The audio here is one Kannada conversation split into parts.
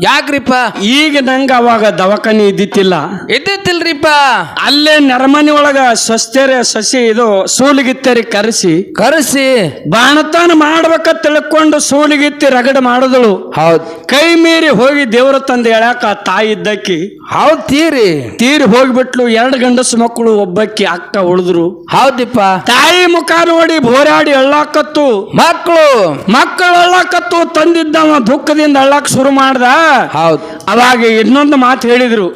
ಯಾಕ್ರಿಪ್ಪ? ಈಗ ನಂಗ ಅವಾಗ ದವಾಖಾನಿ ಇದ್ದಿತ್ತಿಲ್ಲ. ಇದ್ದಿತ್ತಿಲ್ರಿಪ್ಪ? ಅಲ್ಲೇ ನೆರಮನಿ ಒಳಗ ಸ್ವಸ್ಥೆರೆ ಸಸಿ ಇದು ಸೂಲಿಗಿತ್ತರಿ ಕರೆಸಿ. ಕರೆಸಿ. ಬಾಣತಾನ ಮಾಡ್ಬೇಕ ತಿಳ್ಕೊಂಡು ಸೂಲಿಗಿತ್ತಿ ರಗಡ ಮಾಡಿದಳು. ಹೌದು. ಕೈ ಮೀರಿ ಹೋಗಿ ದೇವ್ರ ತಂದೆ ಎಳ್ಯಾಕ ತಾಯಿ ಇದ್ದಕ್ಕಿ. ಹೌದ್ ತೀರಿ. ತೀರಿ ಹೋಗ್ಬಿಟ್ಲು ಎರಡು ಗಂಡಸು ಮಕ್ಕಳು ಒಬ್ಬಕ್ಕಿ ಅಕ್ಕ ಉಳಿದ್ರು. ಹೌದಿಪ್ಪ. ತಾಯಿ ಮುಖ ನೋಡಿ ಬೋರಾಡಿ ಅಳ್ಳಾಕತ್ತು. ಮಕ್ಕಳು. ಮಕ್ಕಳು ಅಳ್ಳಾಕತ್ತು ತಂದಿದ್ದವ ದುಃಖದಿಂದ ಅಳ್ಳಾಕ್ ಶುರು ಮಾಡ್ದ. ಹೌದ್. ಅವಾಗ ಇನ್ನೊಂದು ಮಾತು ಹೇಳಿದ್ರು.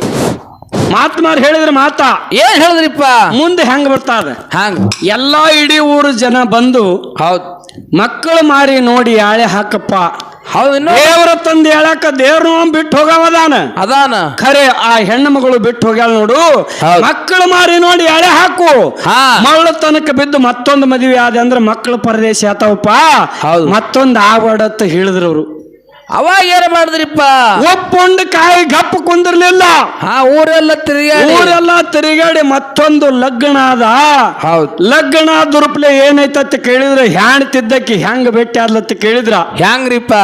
ಮಾತು ಮಾರು ಹೇಳಿದ್ರೆ ಮಾತ? ಏನ್ ಹೇಳಿದ್ರಿಪ್ಪ? ಮುಂದೆ ಹೆಂಗ್ ಬರ್ತಾ ಹಂಗ? ಎಲ್ಲಾ ಇಡೀ ಊರು ಜನ ಬಂದು ಹೌದ್. ಮಕ್ಕಳು ಮಾರಿ ನೋಡಿ ಯಾಳೆ ಹಾಕಪ್ಪ. ಹೌದು ದೇವರ ತಂದೆ ಹೇಳಕ ದೇವ್ರ ಬಿಟ್ಟು ಹೋಗವದಾನ ಅದಾನ. ಖರೆ ಆ ಹೆಣ್ಣು ಮಗಳು ಬಿಟ್ಟು ಹೋಗ್ಯಾಳ ನೋಡು. ಮಕ್ಕಳು ಮಾರಿ ನೋಡಿ ಎಳೆ ಹಾಕು. ಮರಳು ತನಕ ಬಿದ್ದು ಮತ್ತೊಂದು ಮದುವೆ ಆದ ಅಂದ್ರೆ ಮಕ್ಕಳು ಪರದೇಶ ಆತಾವಪ್ಪ. ಹೌದು. ಮತ್ತೊಂದು ಆಗ್ಬಾಡತ್ತ ಹೇಳಿದ್ರು ಅವರು. ಅವಾಗ ಏನ್ ಮಾಡಿದ್ರಿಪ್ಪ? ಒಪ್ಪೊಂಡು ಕಾಯಿ ಗಪ್ಪ ಕುಂದಿರ್ಲಿಲ್ಲ. ಹಾ ಊರೆಲ್ಲ ತಿರುಗಾಡಿ. ಊರೆಲ್ಲ ತಿರುಗಾಡಿ ಮತ್ತೊಂದು ಲಗ್ನ ಅದ ಹೌದು. ಲಗ್ನ ದುರುಪ್ಲೆ ಏನೈತತ್ತ ಕೇಳಿದ್ರೆ ಹ್ಯಾಂಡ್ ತಿದ್ದಕ್ಕೆ ಹೆಂಗ್ ಭೇಟಿ ಆದ್ಲತ್ತ ಕೇಳಿದ್ರ. ಹ್ಯಾಂಗ್ರಿಪ್ಪ?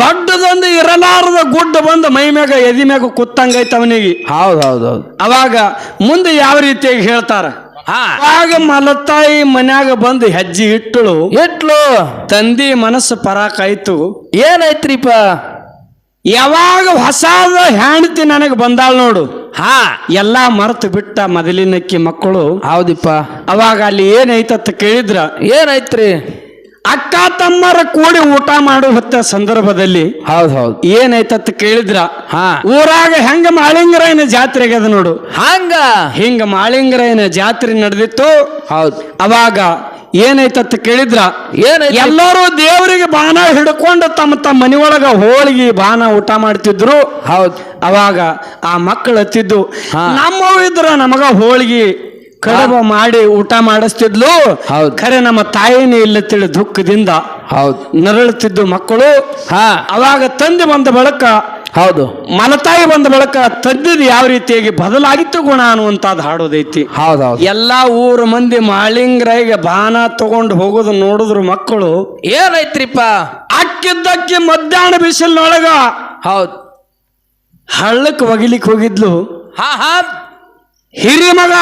ದೊಡ್ಡದೊಂದು ಇರಲಾರದ ಗುಡ್ಡ ಬಂದು ಮೈ ಮ್ಯಾಗ ಎದಿ ಮ್ಯಾಗ ಕುತ್ತಂಗೈತ ಅವನಿಗೆ. ಹೌದು ಹೌದ್ ಹೌದ್. ಅವಾಗ ಮುಂದೆ ಯಾವ ರೀತಿಯಾಗಿ ಹೇಳ್ತಾರ? ಆಗ ಮಲತಾಯಿ ಮನ್ಯಾಗ ಬಂದು ಹೆಜ್ಜೆ ಇಟ್ಟಳು. ತಂದಿ ಮನಸ್ಸು ಪರಾಕಾಯ್ತು. ಏನಾಯ್ತ್ರಿಪ್ಪ? ಯಾವಾಗ ಹೊಸಾದ ಹೆಂಡತಿ ನನಗೆ ಬಂದಾಳ ನೋಡು. ಹಾ. ಎಲ್ಲಾ ಮರೆತು ಬಿಟ್ಟ ಮೊದಲಿನಕ್ಕಿ ಮಕ್ಕಳು. ಹೌದಿಪ್ಪ. ಅವಾಗ ಅಲ್ಲಿ ಏನೈತತ್ತ ಕೇಳಿದ್ರ? ಏನಾಯ್ತ್ರಿ? ಅಕ್ಕ ತಮ್ಮರ ಕೂಡಿ ಊಟ ಮಾಡೋ ಹೊತ್ತ ಸಂದರ್ಭದಲ್ಲಿ. ಹೌದ್ ಹೌದ್. ಏನೈತತ್ತ ಕೇಳಿದ್ರ? ಹಾ. ಊರಾಗ ಹೆಂಗ ಮಾಳಿಂಗರಾಯನ ಜಾತ್ರೆ ಆಗ್ಯದ ನೋಡು. ಹಂಗ? ಹಿಂಗ ಮಾಳಿಂಗರಾಯನ ಜಾತ್ರೆ ನಡೆದಿತ್ತು. ಹೌದ್. ಅವಾಗ ಏನೈತತ್ತ ಕೇಳಿದ್ರ? ಏನ ಎಲ್ಲರೂ ದೇವರಿಗೆ ಬಾಣ ಹಿಡ್ಕೊಂಡು ತಮ್ಮ ತಮ್ಮ ಮನೆಯೊಳಗ ಹೋಳಿಗೆ ಬಾಣ ಊಟ ಮಾಡ್ತಿದ್ರು. ಹೌದು. ಅವಾಗ ಆ ಮಕ್ಕಳು ಹತ್ತಿದ್ದು ನಮ್ಮವಿದ್ರ ನಮಗ ಹೋಳಿಗೆ ಕಡಬ ಮಾಡಿ ಊಟ ಮಾಡಿಸ್ತಿದ್ಲು. ಹೌದ್. ಖರೆ ನಮ್ಮ ತಾಯಿನೇ ಇಲ್ಲ ತಿಳಿ ದುಃಖದಿಂದ ಹೌದು. ನರಳುತ್ತಿದ್ದು ಮಕ್ಕಳು. ಹಾ. ಅವಾಗ ತಂದೆ ಬಂದ ಬಳಕ ಹೌದು. ಮಲತಾಯಿ ಬಂದ ಬಳಕ ತದ್ದಿದ ಯಾವ ರೀತಿಯಾಗಿ ಬದಲಾಗಿತ್ತು ಗುಣ ಅನ್ನುವಂಥದ್ದು ಹಾಡೋದೈತಿ. ಹೌದೌದು. ಹೌದ್ ಎಲ್ಲಾ ಊರು ಮಂದಿ ಮಾಳಿಂಗ್ರಾಯಿಗೆ ಬಾನ ತಗೊಂಡು ಹೋಗೋದು ನೋಡಿದ್ರು ಮಕ್ಕಳು ಏನೈತ್ರಿಪ್ಪ ಅಕ್ಕಿದ್ದಕ್ಕಿ ಮಧ್ಯಾಹ್ನ ಬಿಸಿಲಿನೊಳಗ ಹೌದು. ಹಳ್ಳಕ್ಕೆ ಒಗಿಲಿಕ್ಕೆ ಹೋಗಿದ್ಲು. ಹಾ ಹಾ. ಹಿರಿ ಮಗ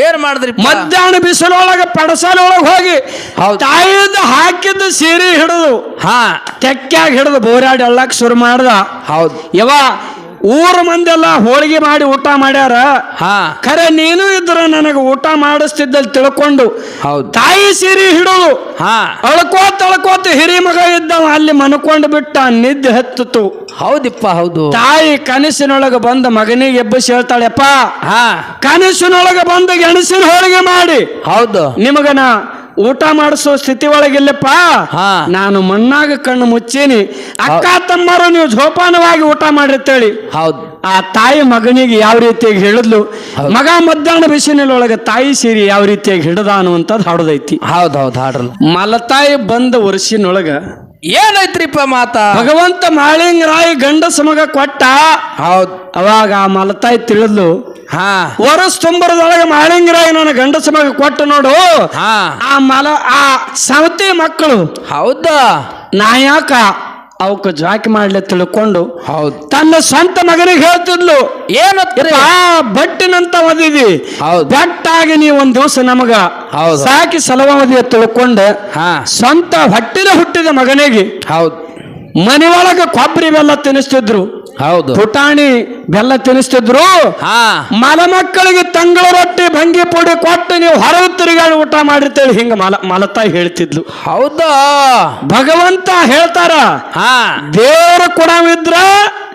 ಏನ್ ಮಾಡಿದ್ರಿ ಮಧ್ಯಾಹ್ನ ಬಿಸಿಲೊಳಗ ಪಡಸಾಲೊಳಗೆ ಹೋಗಿ ಹೌದು. ತಾಯಿಯಿಂದ ಹಾಕಿದ್ದು ಸೀರೆ ಹಿಡಿದು ಹಾ. ತೆಕ್ಕಾಗಿ ಹಿಡಿದು ಬೋರಾಡಿ ಅಳ್ಳಕ್ಕೆ ಶುರು ಮಾಡ್ದ. ಹೌದು. ಯವ ಊರ ಮಂದೆಲ್ಲ ಹೋಳಿಗೆ ಮಾಡಿ ಊಟ ಮಾಡ್ಯಾರ? ಹಾ. ಖರೆ ನೀನು ಇದ್ರ ನನಗೆ ಊಟ ಮಾಡಿಸ್ತಿದ್ದಲ್ಲಿ ತಿಳ್ಕೊಂಡು ಹೌದು. ತಾಯಿ ಸೀರೆ ಹಿಡಿದು ಹಾ. ಅಳ್ಕೋತ ಅಳ್ಕೋತ ಹಿರಿ ಮಗ ಇದ್ದವ ಅಲ್ಲಿ ಮನ್ಕೊಂಡು ಬಿಟ್ಟ ನಿದ್ದೆ ಹತ್ತಿತು. ಹೌದಿಪ್ಪ ಹೌದು. ತಾಯಿ ಕನಸಿನೊಳಗೆ ಬಂದ ಮಗನಿಗೆ ಎಬ್ಬಿಸಿ ಹೇಳ್ತಾಳೆಪ್ಪ ಹಾ. ಕನಸಿನೊಳಗೆ ಬಂದ ಗೆಣಸಿನ ಹೋಳಿಗೆ ಮಾಡಿ. ಹೌದು. ನಿಮಗನ ಊಟ ಮಾಡಿಸೋ ಸ್ಥಿತಿ ಒಳಗಿಲ್ಲಪ್ಪ. ಹಾ. ನಾನು ಮಣ್ಣಾಗ ಕಣ್ಣು ಮುಚ್ಚೀನಿ. ಅಕ್ಕ ತಮ್ಮರು ನೀವು ಜೋಪಾನವಾಗಿ ಊಟ ಮಾಡಿರ್ತೇಳಿ. ಹೌದು. ಆ ತಾಯಿ ಮಗನಿಗೆ ಯಾವ ರೀತಿಯಾಗಿ ಹೇಳಿದ್ಲು. ಮಗ ಮಧ್ಯಾಹ್ನ ಬಿಸಿನೊಳಗೆ ತಾಯಿ ಸೇರಿ ಯಾವ ರೀತಿಯಾಗಿ ಹಿಡದ ಅನ್ನುವಂಥದ್ದು ಹಾಡೋದೈತಿ. ಹೌದು ಹೌದು ಹಾಡ್ರಲ್ಲ. ಮಲತಾಯಿ ಬಂದ ವರ್ಷಿನೊಳಗ ಏನೈತ್ರಿಪ್ಪ ಮಾತ? ಭಗವಂತ ಮಾಳಿಂಗರಾಯಿ ಗಂಡಸ ಮಗ ಕೊಟ್ಟ. ಹೌದು. ಅವಾಗ ಆ ಮಲತಾಯಿ ತಿಳಿದ್ಲು ವರಸ್ ತುಂಬರದೊಳಗೆ ಮಾಳಿಂಗರಾಯ ನನ್ನ ಗಂಡಸ ಮಗ ಕೊಟ್ಟು ನೋಡು. ಹಾ. ಆ ಮಲ ಆ ಸವತಿ ಮಕ್ಕಳು. ಹೌದ? ನಾ ಯಾಕ ಅವಕ್ಕೆ ಜಾಕಿ ಮಾಡ್ಲಿ ತಿಳ್ಕೊಂಡು ಹೌದು. ತನ್ನ ಸ್ವಂತ ಮಗನಿಗೆ ಹೇಳ್ತಿದ್ಲು. ಏನು ಬಟ್ಟಿನಂತ ಓದಿದಿ. ಹೌದ್. ಬೆಟ್ಟಾಗಿ ನೀ ಒಂದ್ ದಿವಸ ನಮಗ ಹೌದು. ಸಾಕಿ ಸಲವಾದಿ ತಿಳ್ಕೊಂಡು ಹಾ. ಸ್ವಂತ ಹೊಟ್ಟಿನ ಹುಟ್ಟಿದ ಮಗನಿಗೆ ಹೌದು. ಮನೆ ಒಳಗೆ ಕೊಬ್ಬರಿ ಬೆಲ್ಲ ತಿನ್ನಿಸ್ತಿದ್ರು. ಹೌದು. ಪುಟಾಣಿ ಬೆಲ್ಲ ತಿನ್ನಿಸ್ತಿದ್ರು. ಹಾ. ಮಲ ಮಕ್ಕಳಿಗೆ ತಂಗಳ ರೊಟ್ಟಿ ಭಂಗಿ ಪುಡಿ ಕೊಟ್ಟು ನೀವು ಹೊರಗೆ ತಿರುಗಾಡಿ ಊಟ ಮಾಡಿರ್ತೇಳಿ ಹಿಂಗ ಮಲ ಮಲತಾಯಿ ಹೇಳ್ತಿದ್ಲು. ಹೌದಾ? ಭಗವಂತ ಹೇಳ್ತಾರ ಹಾ. ದೇವರ ಕೊಡವಿದ್ರ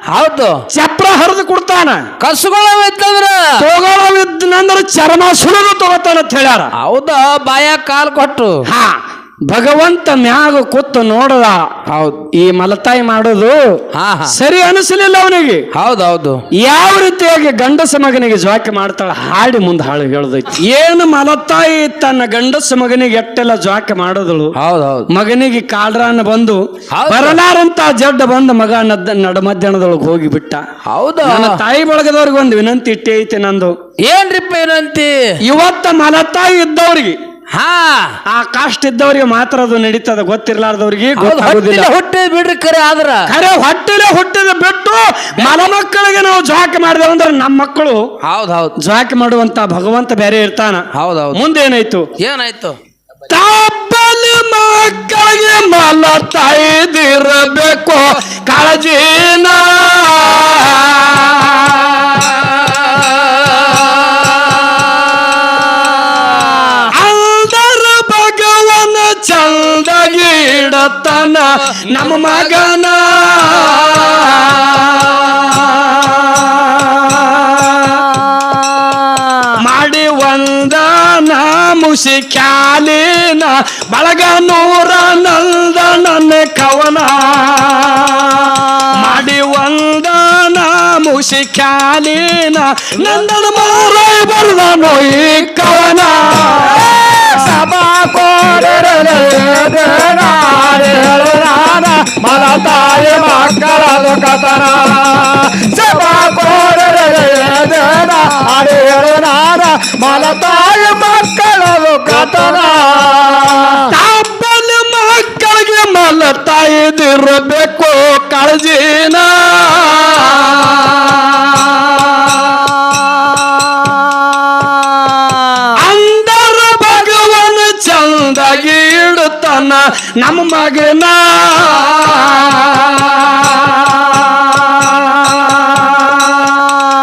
ಹೌದು. ಚಪ್ರ ಹರಿದು ಕೊಡ್ತಾನ. ಕಸುಗಳವಿತ್ತಂದ್ರ ತಗೊಳವಿದ್ನಂದ್ರ ಚರ್ಮ ಸುಳಿದು ತಗೋತಾನ ಅಂತ ಹೇಳ್ಯಾರ. ಹೌದಾ? ಬಾಯ ಕಾಲ್ ಕೊಟ್ಟು ಹಾ. ಭಗವಂತ ಮ್ಯಾಗ ಕೂತು ನೋಡದ ಹೌದು. ಈ ಮಲತಾಯಿ ಮಾಡೋದು ಸರಿ ಅನಿಸಲಿಲ್ಲ ಅವನಿಗೆ. ಹೌದೌದು ಹೌದು. ಯಾವ ರೀತಿಯಾಗಿ ಗಂಡಸ ಮಗನಿಗೆ ಜ್ವಾಕೆ ಮಾಡ್ತಾಳ ಹಾಡಿ ಮುಂದೆ ಹಾಳು ಹೇಳದೈತಿ. ಏನು ಮಲತಾಯಿ ತನ್ನ ಗಂಡಸ ಮಗನಿಗೆ ಎಟ್ಟೆಲ್ಲ ಜ್ವಾಕೆ ಮಾಡೋದಳು ಹೌದೌದು ಹೌದ್. ಮಗನಿಗೆ ಕಾಡ್ರಾನ ಬಂದು. ಬರಲಾರಂತ ಜಡ್ಡ ಬಂದು ಮಗ ನಡ ಮಧ್ಯಾಹ್ನದೊಳಗೆ ಹೋಗಿ ಬಿಟ್ಟ ಹೌದು ತಾಯಿ ಬಳಗದವ್ರಿಗೆ ಒಂದು ವಿನಂತಿ ಇಟ್ಟೇ ಐತಿ ನಂದು. ಏನ್ರಿಪ್ಪ ವಿನಂತಿ? ಇವತ್ತ ಮಲತಾಯಿ ಇದ್ದವ್ರಿಗೆ ಹಾ. ಆ ಕಾಸ್ಟ್ ಇದ್ದವ್ರಿಗೆ ಮಾತ್ರ ಅದು ನಡೀತದ ಗೊತ್ತಿರ್ಲಾರ್ದವ್ರಿಗೆ ಗೊತ್ತಾಗುದಿಲ್ಲ. ಹುಟ್ಟಿ ಬಿಡ್ರಿ ಕರೆ ಆದ್ರ. ಖರೆ ಹೊಟ್ಟೆಲೆ ಹುಟ್ಟಿದ ಬಿಟ್ಟು ಮನ ಮಕ್ಕಳಿಗೆ ನಾವು ಜಾಕ್ ಮಾಡಿದೆವು ಅಂದ್ರೆ ನಮ್ಮ ಮಕ್ಕಳು ಹೌದ್ ಹೌದ್. ಜಾಕ್ ಮಾಡುವಂತ ಭಗವಂತ ಬೇರೆ ಇರ್ತಾನ. ಹೌದ್ ಹೌದ್. ಮುಂದೇನಾಯ್ತು ಏನಾಯ್ತು? ತಾಪಲಿ ಮಕ್ಕಳಿಗೆ ಮಲ ತಾಯಿದಿರಬೇಕು ಕಾಳಜಿನ ಇಡತನ ನಮ್ಮ ಮಗನ. ಮಾಡಿ ಒಂದನ ಮುಸಿ ಕ್ಯಾಲಿನ ಬಳಗ ನೂರ ನಂದ ನನ್ನ ಕವನ. ಮಾಡಿ ಒಂದನ ಮುಸಿ ಕ್ಯಾಲಿನ ನಂದನ ಮಾರ ಬರ್ದ ನೋಯಿ ಕವನ. ಸಭಾ ಮಲ ಕಥನ ಕತನ ಸಭಾ ಹೇಳು ನಾನ ಮಲತಾಯ ಮಕ್ಕಳಿಗೆ ಮಲತಾಯಿದಿರಬೇಕು ಕಾಳಜಿನ ನಮ್ಮ ಮಗನ.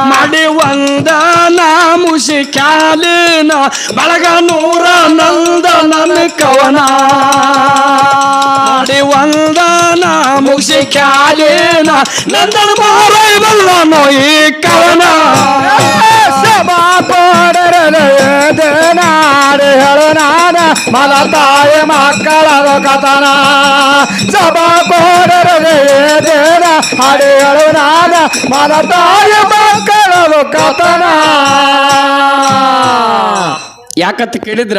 ಮಾಡಿ ಒಂದ ಮುಸಿ ಕ್ಯಾಲಿನ ಬಳಗ ನೂರ ನಂದ ನನ್ನ ಕವನ. ಮುಸಿ ಕ್ಯಾಲಿನ ನಂದನ ಮಾರೈ ನೋಯಿ ಹೇಳು ನಾನ ಮಲ ತಾಯಿ ಮಕ್ಕಳದ ಕಥನ. ಸಭಾ ಕೋಡರದೇನ ಹಾಡಿ ಹೇಳು ನಾನ ಮಲ ಕಥನ. ಯಾಕಂತ ಕೇಳಿದ್ರ?